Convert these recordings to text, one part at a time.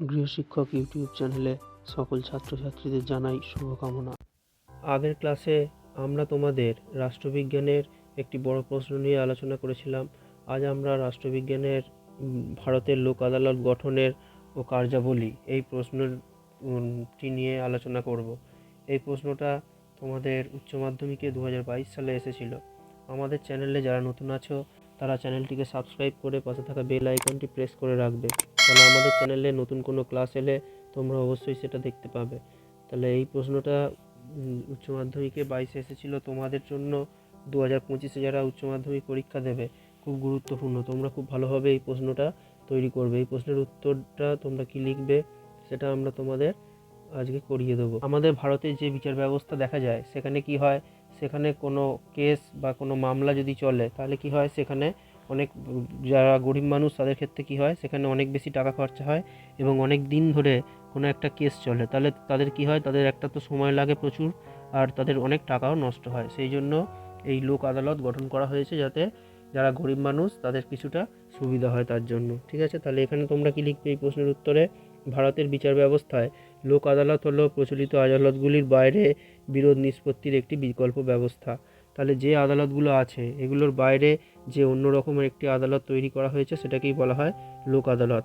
গৃহশিক্ষক YouTube চ্যানেলে সকল ছাত্রছাত্রীদের জানাই শুভকামনা। আগের ক্লাসে আমরা তোমাদের রাষ্ট্রবিজ্ঞানের একটি বড় প্রশ্ন নিয়ে আলোচনা করেছিলাম। আজ আমরা রাষ্ট্রবিজ্ঞানের ভারতের লোক আদালত গঠনের ও কার্যাবলী এই প্রশ্নটি নিয়ে আলোচনা করব। এই প্রশ্নটা তোমাদের উচ্চ মাধ্যমিকে দু হাজার বাইশ সালে এসেছিল। আমাদের চ্যানেলে যারা নতুন আছো, তারা চ্যানেলটিকে সাবস্ক্রাইব করে পাশে থাকা বেল আইকনটি প্রেস করে রাখবে। তাহলে আমাদের চ্যানেলে নতুন কোনো ক্লাস এলে তোমরা অবশ্যই সেটা দেখতে পাবে। তাহলে এই প্রশ্নটা উচ্চ মাধ্যমিকে বাইশে এসেছিল, তোমাদের জন্য দু হাজার পঁচিশে যারা উচ্চ মাধ্যমিক পরীক্ষা দেবে, খুব গুরুত্বপূর্ণ। তোমরা খুব ভালোভাবে এই প্রশ্নটা তৈরি করবে। এই প্রশ্নের উত্তরটা তোমরা কি লিখবে, সেটা আমরা তোমাদের আজকে করিয়ে দেবো। আমাদের ভারতে যে বিচার ব্যবস্থা দেখা যায়, সেখানে কি হয়? সেখানে কোনো কেস বা কোনো মামলা যদি চলে, তাহলে কি হয়? সেখানে অনেক যারা গরিব মানুষ তাদের ক্ষেত্রে কি হয়? সেখানে অনেক বেশি টাকা খরচা হয় এবং অনেক দিন ধরে কোনো একটা কেস চলে। তাহলে তাদের কি হয়? তাদের একটা তো সময় লাগে প্রচুর আর তাদের অনেক টাকাও নষ্ট হয়। সেই জন্য এই লোক আদালত গঠন করা হয়েছে যাতে যারা গরিব মানুষ তাদের কিছুটা সুবিধা হয় তার জন্য। ঠিক আছে? তাহলে এখানে তোমরা কি লিখবে এই প্রশ্নের উত্তরে? ভারতের বিচার ব্যবস্থায় লোক আদালত হলো প্রচলিত আদালতগুলির বাইরে বিরোধ নিষ্পত্তির একটি বিকল্প ব্যবস্থা। তাহলে যে আদালতগুলো আছে, এগুলোর বাইরে যে অন্য রকমের একটি আদালত তৈরি করা হয়েছে, সেটাকেই বলা হয় লোক আদালত।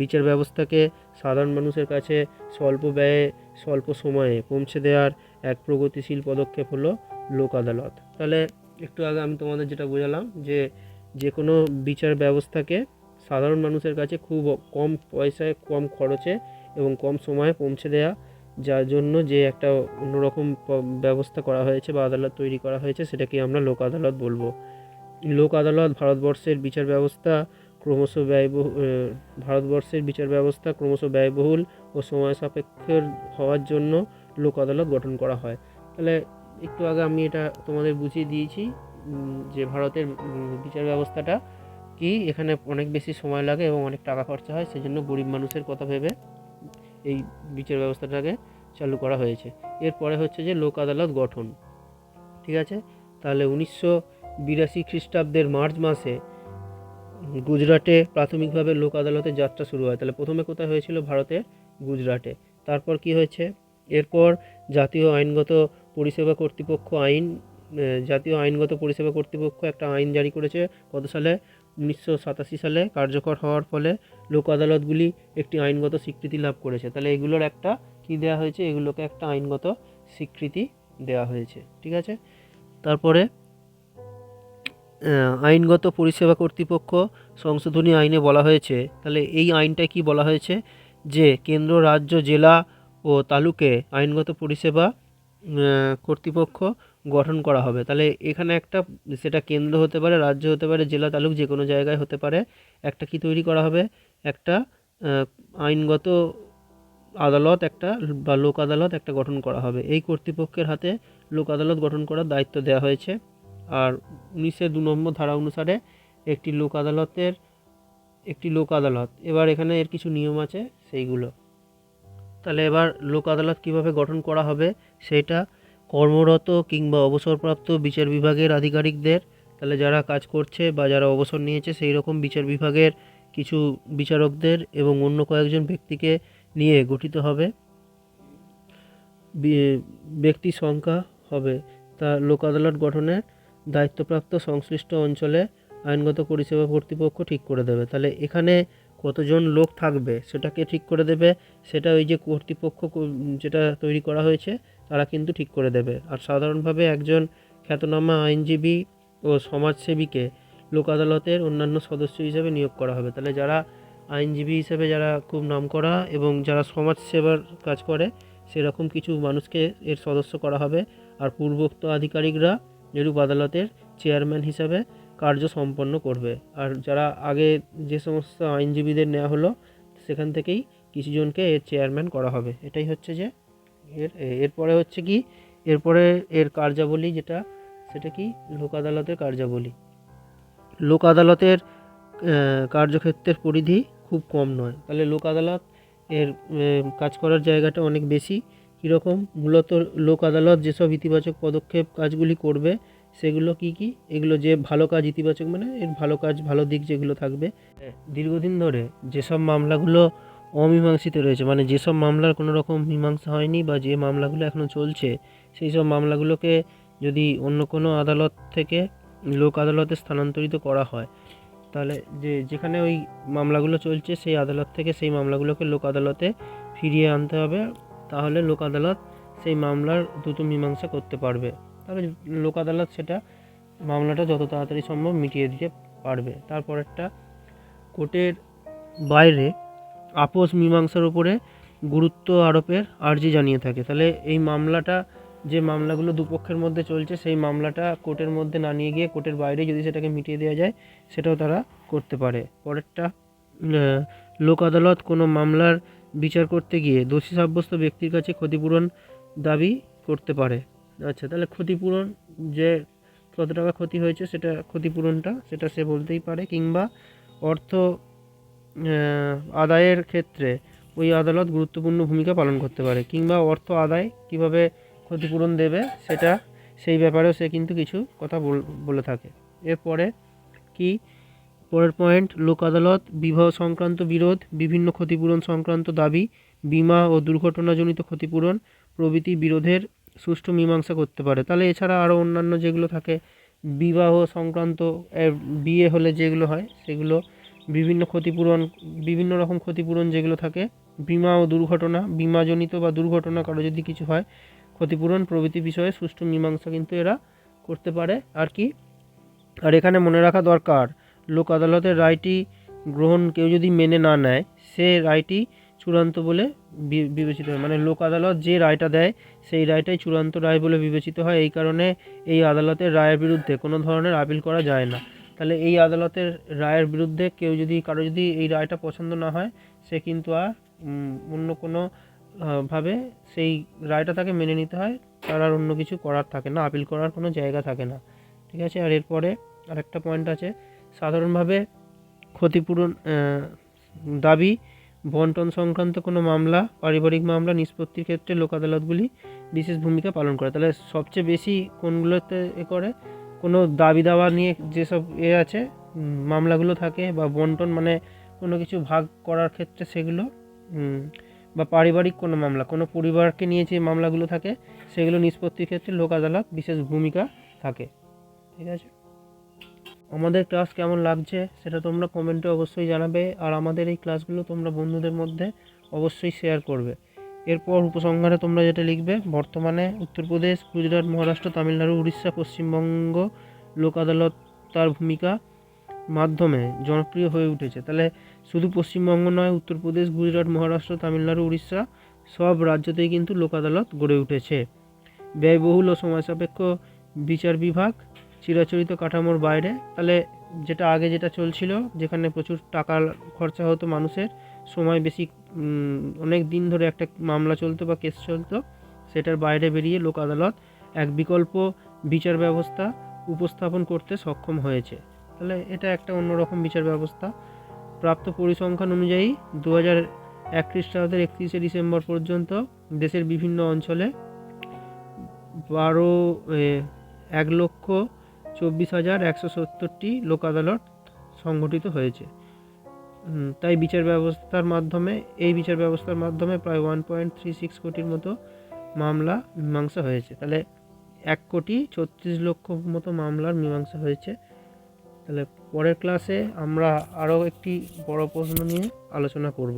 বিচার ব্যবস্থাকে সাধারণ মানুষের কাছে স্বল্প ব্যয়ে, স্বল্প সময়ে পৌঁছে দেওয়ার এক প্রগতিশীল পদক্ষেপ হলো লোক আদালত। তাহলে একটু আগে আমি তোমাদের যেটা বোঝালাম যে যে কোনো বিচার ব্যবস্থাকে সাধারণ মানুষের কাছে খুব কম পয়সায়, কম খরচে এবং কম সময়ে পৌঁছে দেওয়া যার জন্য যে একটা অন্যরকম ব্যবস্থা করা হয়েছে বা আদালত তৈরি করা হয়েছে, সেটাকে আমরা লোক আদালত বলব। লোক আদালত ভারতবর্ষের বিচার ব্যবস্থা ক্রমশ ব্যয়বহুল ভারতবর্ষের বিচার ব্যবস্থা ক্রমশ ব্যয়বহুল ও সময় সাপেক্ষের হওয়ার জন্য লোক আদালত গঠন করা হয়। তাহলে একটু আগে আমি এটা তোমাদের বুঝিয়ে দিয়েছি যে ভারতের বিচার ব্যবস্থাটা কি, এখানে অনেক বেশি সময় লাগে এবং অনেক টাকা খরচা হয়, সেজন্য গরিব মানুষের কথা ভেবে। এই বিচার ব্যবস্থাটাকে চালু করা হয়েছে। এরপরে হচ্ছে যে লোক আদালত গঠন। ঠিক আছে? তাহলে উনিশশো বিরাশি খ্রিস্টাব্দের মার্চ মাসে গুজরাটে প্রাথমিকভাবে লোক আদালতের যাত্রা শুরু হয়। তাহলে প্রথমে কোথায় হয়েছিল? ভারতের গুজরাটে। তারপর কি হয়েছে? এরপর জাতীয় আইনগত পরিষেবা কর্তৃপক্ষ আইন জাতীয় আইনগত পরিষেবা কর্তৃপক্ষ একটা আইন জারি করেছে। কত সালে? উনিশশো সাতাশি সালে কার্যকর হওয়ার ফলে লোক আদালতগুলি একটি আইনগত স্বীকৃতি লাভ করেছে। তাহলে এগুলোর একটা কি দেওয়া হয়েছে? এগুলোকে একটা আইনগত স্বীকৃতি দেওয়া হয়েছে, ঠিক আছে? তারপরে আইনগত পরিষেবা কর্তৃপক্ষ সংশোধনী আইনে বলা হয়েছে, তাহলে এই আইনটায় কি বলা হয়েছে? যে কেন্দ্র, রাজ্য, জেলা ও তালুকে আইনগত পরিষেবা কর্তৃপক্ষ গঠন করা হবে। তাহলে এখানে একটা সেটা কেন্দ্র হতে পারে, রাজ্য হতে পারে, জেলা, তালুক যে কোনো জায়গায় হতে পারে। একটা কি তৈরি করা হবে? একটা আইনগত আদালত, একটা বা লোক আদালত একটা গঠন করা হবে। এই কর্তৃপক্ষের হাতে লোক আদালত গঠন করার দায়িত্ব দেওয়া হয়েছে। আর উনিশের দু নম্বর ধারা অনুসারে একটি লোক আদালতের, একটি লোক আদালত। এবার এখানে এর কিছু নিয়ম আছে, সেইগুলো। তাহলে এবার লোক আদালত কীভাবে গঠন করা হবে সেটা কর্মরত কিংবা অবসরপ্রাপ্ত বিচার বিভাগের আধিকারিকদের, তাহলে যারা কাজ করছে বা যারা অবসর নিয়েছে সেই রকম বিচার বিভাগের কিছু বিচারকদের এবং অন্য কয়েকজন ব্যক্তিকে নিয়ে গঠিত হবে। ব্যক্তি সংখ্যা হবে। তা লোক আদালত গঠনের দায়িত্বপ্রাপ্ত সংশ্লিষ্ট অঞ্চলে আইনগত পরিষেবা কর্তৃপক্ষ ঠিক করে দেবে। তাহলে এখানে কতজন লোক থাকবে সেটাকে ঠিক করে দেবে। সেটা ওই যে কর্তৃপক্ষ যেটা তৈরি করা হয়েছে, তারা কিন্তু ঠিক করে দেবে। আর সাধারণভাবে একজন খ্যাতনামা আইনজীবী ও সমাজসেবীকে লোক আদালতের অন্যান্য সদস্য হিসেবে নিয়োগ করা হবে। তাহলে যারা আইনজীবী হিসেবে যারা খুব নাম করা এবং যারা সমাজ সেবার কাজ করে, সেরকম কিছু মানুষকে এর সদস্য করা হবে। আর পূর্বোক্ত আধিকারিকরা এরূপ আদালতের চেয়ারম্যান হিসাবে কার্য সম্পন্ন করবে। আর যারা আগে যে সমস্ত আইনজীবীদের নেওয়া হলো, সেখান থেকেই কিছুজনকে এর চেয়ারম্যান করা হবে। এটাই হচ্ছে যে এর, এরপরে হচ্ছে কি, এরপরে এর কার্যাবলী যেটা, সেটা কি? লোক আদালতের কার্যাবলী। লোক আদালতের কার্যক্ষেত্রের পরিধি খুব কম নয়। তাহলে লোক আদালত এর কাজ করার জায়গাটা অনেক বেশি। কীরকম? মূলত লোক আদালত যেসব ইতিবাচক পদক্ষেপ কাজগুলি করবে সেগুলো কি কি? এগুলো যে ভালো কাজ ইতিবাচক মানে এর ভালো কাজ, ভালো দিক যেগুলো থাকবে। দীর্ঘদিন ধরে যেসব মামলাগুলো অমীমাংসিত রয়েছে মানে যেসব মামলার কোনো রকম মীমাংসা হয়নি বা যে মামলাগুলো এখনও চলছে, সেই সব মামলাগুলোকে যদি অন্য কোনো আদালত থেকে লোক আদালতে স্থানান্তরিত করা হয়, তাহলে যে যেখানে ওই মামলাগুলো চলছে, সেই আদালত থেকে সেই মামলাগুলোকে লোক আদালতে ফিরিয়ে আনতে হবে। তাহলে লোক আদালত সেই মামলার দ্রুত মীমাংসা করতে পারবে। তাহলে লোক আদালত সেটা মামলাটা যত তাড়াতাড়ি সম্ভব মিটিয়ে দিতে পারবে। তারপরেরটা, কোর্টের বাইরে আপোষ মীমাংসার উপরে গুরুত্ব আরোপের আর্জি জানিয়ে থাকে। তাহলে এই মামলাটা, যে মামলাগুলো দুপক্ষের মধ্যে চলছে, সেই মামলাটা কোর্টের মধ্যে না নিয়ে গিয়ে কোর্টের বাইরে যদি সেটাকে মিটিয়ে দেওয়া যায়, সেটাও তারা করতে পারে। পরেরটা লোক আদালত কোনো মামলার বিচার করতে গিয়ে দোষী সাব্যস্ত ব্যক্তির কাছে ক্ষতিপূরণ দাবি করতে পারে। আচ্ছা তাহলে ক্ষতিপূরণ যে কত টাকা ক্ষতি হয়েছে সেটা ক্ষতিপূরণটা সেটা সে বলতেই পারে কিংবা অর্থ আদায়ের ক্ষেত্রে ওই আদালত গুরুত্বপূর্ণ ভূমিকা পালন করতে পারে কিংবা অর্থ আদায় কীভাবে ক্ষতিপূরণ দেবে সেটা সেই ব্যাপারেও সে কিন্তু কিছু কথা বল- থাকে। এরপরে কি? পরের পয়েন্ট, লোক আদালত বিবাহ সংক্রান্ত বিরোধ, বিভিন্ন ক্ষতিপূরণ সংক্রান্ত দাবি, বিমা ও দুর্ঘটনাজনিত ক্ষতিপূরণ প্রভৃতি বিরোধের সুষ্ঠু মীমাংসা করতে পারে। তাহলে এছাড়া আরও অন্যান্য যেগুলো থাকে, বিবাহ সংক্রান্ত বিয়ে হলে যেগুলো হয়, সেগুলো বিভিন্ন ক্ষতিপূরণ, বিভিন্ন রকম ক্ষতিপূরণ যেগুলো থাকে, বিমা ও দুর্ঘটনা, বিমাজনিত বা দুর্ঘটনা কারও যদি কিছু হয়, ক্ষতিপূরণ প্রভৃতি বিষয়ে সুষ্ঠু মীমাংসা কিন্তু এরা করতে পারে। আর কি? আর এখানে মনে রাখা দরকার, লোক আদালতের রায়টি গ্রহণ কেউ যদি মেনে না নেয়, সে রায়টি চূড়ান্ত বলে বিবেচিত হয়। মানে লোক আদালত যে রায়টা দেয়, সেই রায়টাই চূড়ান্ত রায় বলে বিবেচিত হয়। এই কারণে এই আদালতের রায়ের বিরুদ্ধে কোনো ধরনের আপিল করা যায় না। তাহলে এই আদালতের রায়ের বিরুদ্ধে কেউ যদি, কারও যদি এই রায়টা পছন্দ না হয়, সে কিন্তু আর অন্য কোনো ভাবে সেই রায়টা তাকে মেনে নিতে হয়। তার আর অন্য কিছু করার থাকে না, আপিল করার কোনো জায়গা থাকে না। ঠিক আছে? আর এরপরে আরেকটা পয়েন্ট আছে। সাধারণভাবে ক্ষতিপূরণ দাবি বন্টন সংক্রান্ত কোনো মামলা, পারিবারিক মামলা, নিষ্পত্তির ক্ষেত্রে লোক আদালতগুলি বিশেষ ভূমিকা পালন করে। তাহলে সবচেয়ে বেশি কোনগুলোতে এ করে? কোনো দাবি দাওয়া নিয়ে যেসব এ আছে মামলাগুলো থাকে বা বন্টন মানে কোনো কিছু ভাগ করার ক্ষেত্রে সেগুলো বা পারিবারিক কোনো মামলা, কোনো পরিবারকে নিয়ে যে মামলাগুলো থাকে, সেগুলো নিষ্পত্তির ক্ষেত্রে লোক আদালত বিশেষ ভূমিকা থাকে। ঠিক আছে? আমাদের ক্লাস কেমন লাগছে সেটা তোমরা কমেন্টে অবশ্যই জানাবে আর আমাদের এই ক্লাসগুলো তোমরা বন্ধুদের মধ্যে অবশ্যই শেয়ার করবে। এরপর উপসংহারে তোমরা যেটা লিখবে, বর্তমানে উত্তরপ্রদেশ, গুজরাট, মহারাষ্ট্র, তামিলনাড়ু, উড়িষ্যা, পশ্চিমবঙ্গ লোক আদালত তার ভূমিকা মাধ্যমে জনপ্রিয় হয়ে উঠেছে। তাহলে শুধু পশ্চিমবঙ্গ নয়, উত্তরপ্রদেশ, গুজরাট, মহারাষ্ট্র, তামিলনাড়ু, উড়িষ্যা সব রাজ্যতেই কিন্তু লোক আদালত গড়ে উঠেছে। ব্যয়বহুল ও সময় সাপেক্ষ বিচার বিভাগ চিরাচরিত কাঠামোর বাইরে। তাহলে যেটা আগে যেটা চলছিল, যেখানে প্রচুর টাকা খরচা হতো মানুষের, সময় বেশি অনেক দিন ধরে একটা মামলা চলতো বা কেস চলতো, সেটার বাইরে বেরিয়ে লোক আদালত এক বিকল্প বিচার ব্যবস্থা উপস্থাপন করতে সক্ষম হয়েছে। তাহলে এটা একটা অন্যরকম বিচার ব্যবস্থা। প্রাপ্ত পরিসংখ্যান অনুযায়ী দু হাজার এক খ্রিস্টাব্দের একত্রিশে ডিসেম্বর পর্যন্ত দেশের বিভিন্ন অঞ্চলে বারো এক লক্ষ চব্বিশ হাজার একশো সত্তরটি লোক আদালত সংগঠিত হয়েছে। তাই বিচার ব্যবস্থার মাধ্যমে, এই বিচার ব্যবস্থার মাধ্যমে প্রায় ওয়ান পয়েন্ট থ্রি সিক্স কোটির মতো মামলা মীমাংসা হয়েছে। তাহলে এক কোটি ছত্রিশ লক্ষ মতো মামলার মীমাংসা হয়েছে। তাহলে পরের ক্লাসে আমরা আরও একটি বড় প্রশ্ন নিয়ে আলোচনা করব।